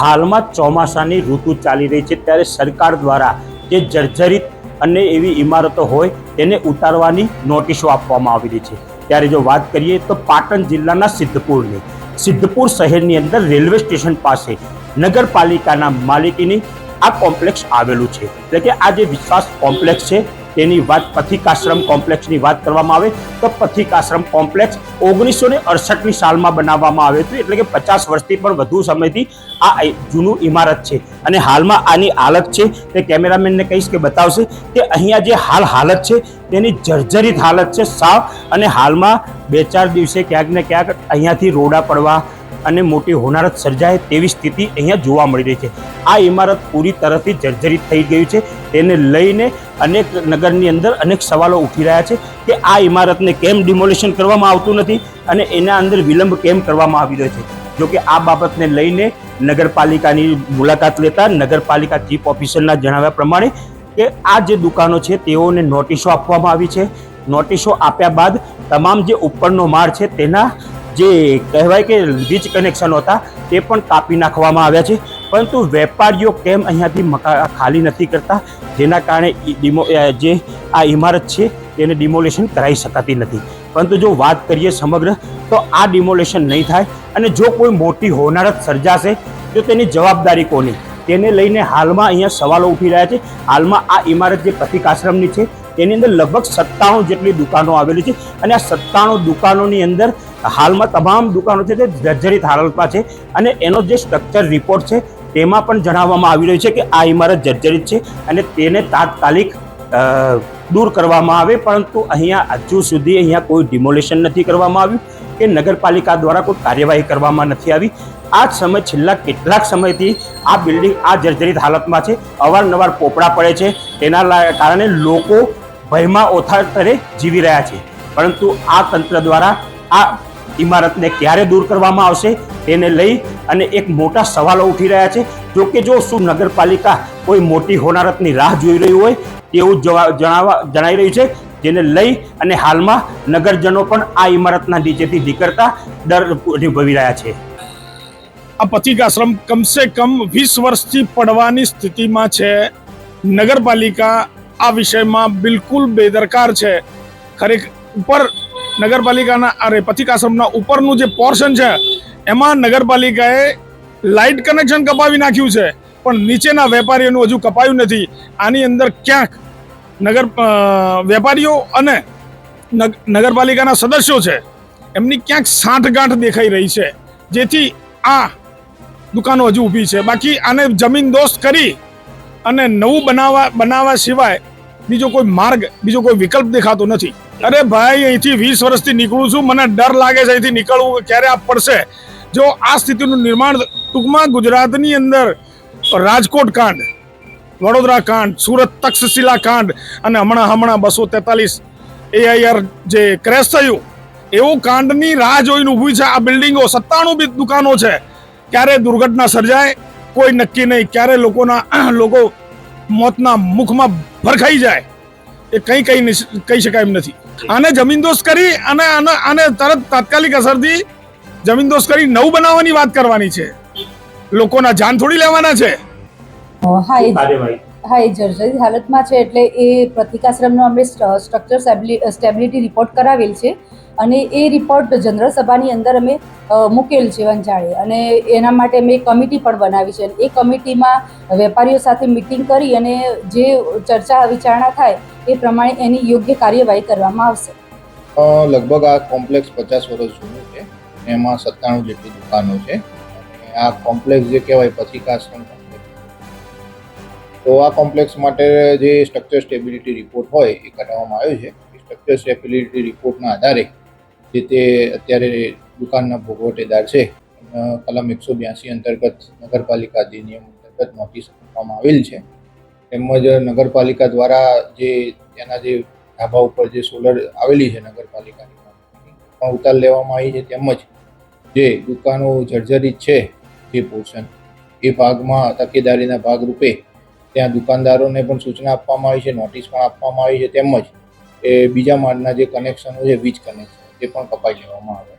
હાલમાં ચોમાસાની ઋતુ ચાલી રહી છે ત્યારે સરકાર દ્વારા જે જર્જરિત અને એવી ઇમારતો હોય તેને ઉતારવાની નોટિસો આપવામાં આવી રહી છે. ત્યારે જો વાત કરીએ તો પાટણ જિલ્લાના સિદ્ધપુરની. સિદ્ધપુર શહેરની અંદર રેલવે સ્ટેશન પાસે નગરપાલિકાના માલિકીની આ કોમ્પ્લેક્સ આવેલું છે. એટલે કે આ જે વિશ્વાસ કોમ્પ્લેક્સ છે તેની વાત પથિકાશ્રમ કોમ્પ્લેક્સની વાત કરવામાં આવે તો પથિકાશ્રમ કોમ્પ્લેક્સ ઓગણીસો ને અડસઠની સાલમાં બનાવવામાં આવ્યું હતું. એટલે કે પચાસ વર્ષથી પણ વધુ સમયથી આ જૂનું ઇમારત છે. અને હાલમાં આની હાલત છે તે કેમેરામેનને કહીશ કે બતાવશે કે અહીંયા જે હાલ હાલત છે તેની જર્જરિત હાલત છે સાવ. અને હાલમાં બે ચાર દિવસે ક્યાંક ને ક્યાંક અહીંયાથી રોડા પડવા અને મોટી હોનારત સર્જાય તેવી સ્થિતિ અહીંયા જોવા મળી રહી છે. આ ઇમારત પૂરી તરફથી જર્જરિત થઈ ગયું છે. તેને લઈને અનેક નગરની અંદર અનેક સવાલો ઉઠી રહ્યા છે કે આ ઇમારતને કેમ ડિમોલિશન કરવામાં આવતું નથી અને એના અંદર વિલંબ કેમ કરવામાં આવી રહ્યો છે. જો કે આ બાબતને લઈને નગરપાલિકાની મુલાકાત લેતા નગરપાલિકા ચીફ ઓફિસરના જણાવ્યા પ્રમાણે કે આ જે દુકાનો છે તેઓને નોટિસો આપવામાં આવી છે. નોટિસો આપ્યા બાદ તમામ જે ઉપરનો માળ છે તેના જે કહેવાય કે વીજ કનેક્શન હતા, તે પણ કાપી નાખવામાં આવ્યા છે. પરંતુ વેપારીઓ કેમ અહીંયાથી મકા ખાલી નથી કરતા? જેના કારણે ડિમો જે આ ઇમારત છે, તેને ડિમોલેશન કરાવી શકાતી નથી. પરંતુ જો વાત કરીએ સમગ્ર, તો આ ડિમોલેશન નહીં થાય અને જો કોઈ મોટી હોનારત સર્જાશે, તો તેની જવાબદારી કોની? તેને લઈને હાલમાં અહીંયા સવાલો ઉઠી રહ્યા છે. હાલમાં આ ઇમારત જે પ્રતિક આશ્રમની છે, તેની અંદર લગભગ સત્તાણું જેટલી દુકાનો આવેલી છે અને આ સત્તાણું દુકાનોની અંદર હાલમાં તમામ દુકાનો છે તે જર્જરિત હાલતમાં છે અને એનો જે સ્ટ્રક્ચર રિપોર્ટ છે તેમાં પણ જણાવવામાં આવી રહ્યું છે કે આ ઇમારત જર્જરિત છે અને તેને તાત્કાલિક દૂર કરવામાં આવે. પરંતુ અહીંયા હજુ સુધી અહીંયા કોઈ ડિમોલેશન નથી કરવામાં આવ્યું કે નગરપાલિકા દ્વારા કોઈ કાર્યવાહી કરવામાં નથી આવી. આ જ સમય છેલ્લા કેટલાક સમયથી આ બિલ્ડિંગ આ જર્જરિત હાલતમાં છે. અવારનવાર પોપડા પડે છે. તેના કારણે લોકો ભયમાં ઓથાતરે જીવી રહ્યા છે. પરંતુ આ તંત્ર દ્વારા આ ઇમારતને ક્યારે દૂર કરવામાં આવશે તેને લઈ અને એક મોટા સવાલો ઉઠી રહ્યા છે. જો કે જો શું નગરપાલિકા કોઈ મોટી હોનારતની રાહ જોઈ રહ્યું હોય તેવું જણાવવા જણાઈ રહ્યું છે. જેને લઈ અને હાલમાં નગરજનો પણ આ ઇમારતના નીચેથી નીકળતા ડર અનુભવી રહ્યા છે. આ પથિક આશ્રમ કમસે કમ વીસ વર્ષથી પડવાની સ્થિતિમાં છે. નગરપાલિકા આ વિષયમાં બિલકુલ બેદરકાર છે. ખરેખર ઉપર નગરપાલિકાના, અરે, પથિક આશ્રમના ઉપરનું જે પોર્શન છે, એમાં નગરપાલિકાએ લાઇટ કનેક્શન કપાવી નાખ્યું છે. પણ નીચેના વેપારીઓનું હજુ કપાયું નથી. આની અંદર ક્યાંક નગર વેપારીઓ અને નગ- નગરપાલિકાના સદસ્યો છે. એમની ક્યાંક સાંઠગાંઠ દેખાઈ રહી છે. જેથી આ દુકાનો હજુ ઊભી છે. બાકી આને જમીન દોસ્ત કરી અને નવું બનાવવા બનાવવા સિવાય બીજો કોઈ માર્ગ, બીજો કોઈ વિકલ્પ દેખાતો નથી. અરે ભાઈ, અહીંથી વીસ વર્ષથી નીકળું છું. મને ડર લાગે છે અહીંથી નીકળવું ક્યારે આપ પડશે. જો આ સ્થિતિનું નિર્માણ ટૂંકમાં ગુજરાતની અંદર રાજકોટ કાંડ, વડોદરા કાંડ, સુરત તક્ષશિલા કાંડ અને હમણાં હમણાં બસો તેતાલીસ એઆઈઆર જે ક્રેશ થયું, એવું કાંડની રાહ જોઈને ઊભી છે આ બિલ્ડિંગો. સત્તાણું બી દુકાનો છે. ક્યારે દુર્ઘટના સર્જાય, કોઈ નક્કી નહીં. ક્યારે લોકોના, લોકો મોતના મુખમાં ભરખાઈ જાય, એ કંઈ કંઈ કહી શકાય એમ નથી. આને જમીનદોસ્ત કરી અને આને આને તરત તાત્કાલિક અસરથી જમીનદોસ્ત કરી નવું બનાવવાની વાત કરવાની છે. લોકોના જાન થોડી લેવાના છે. હા હા, એ જર્જરિત હાલતમાં છે એટલે એ પ્રતિકાશ્રમનો અમે સ્ટ્રક્ચર સ્ટેબિલિટી રિપોર્ટ કરાવેલ છે અને એ રિપોર્ટ જનરલ સભાની અંદર અમે મૂકેલ છે વંચાળે અને એના માટે અમે કમિટી પણ બનાવી છે. એ કમિટીમાં વેપારીઓ સાથે મિટિંગ કરી અને જે ચર્ચા વિચારણા થાય એ પ્રમાણે એની યોગ્ય કાર્યવાહી કરવામાં આવશે. લગભગ આ કોમ્પ્લેક્સ પચાસ વર્ષ જૂનું છે. એમાં સત્તાણું જેટલી દુકાનો છે. આ કોમ્પ્લેક્સ જે કહેવાય પથિકાશ્રમ તો આ કોમ્પ્લેક્સ માટે જે સ્ટ્રક્ચર સ્ટેબિલિટી રિપોર્ટ હોય એ કરાવવામાં આવ્યો છે. સ્ટ્રક્ચર સ્ટેબિલિટી રિપોર્ટના આધારે જે તે અત્યારે દુકાનના ભોગવટેદાર છે કલમ એકસો બ્યાસી અંતર્ગત નગરપાલિકા અધિનિયમ અંતર્ગત નોટિસ આપવામાં આવેલ છે. તેમજ નગરપાલિકા દ્વારા જે તેના જે ધાબા ઉપર જે સોલર આવેલી છે નગરપાલિકાની ઉતાર લેવામાં આવી છે. તેમજ જે દુકાનો જર્જરિત છે જે પોર્શન એ ભાગમાં તકેદારીના ભાગરૂપે ત્યાં દુકાનદારોને પણ સૂચના આપવામાં આવી છે, નોટિસ પણ આપવામાં આવી છે, તેમજ એ બીજા માળના જે કનેક્શનો છે, વીજ કનેક્શન તે પણ કપાઈ લેવામાં આવે.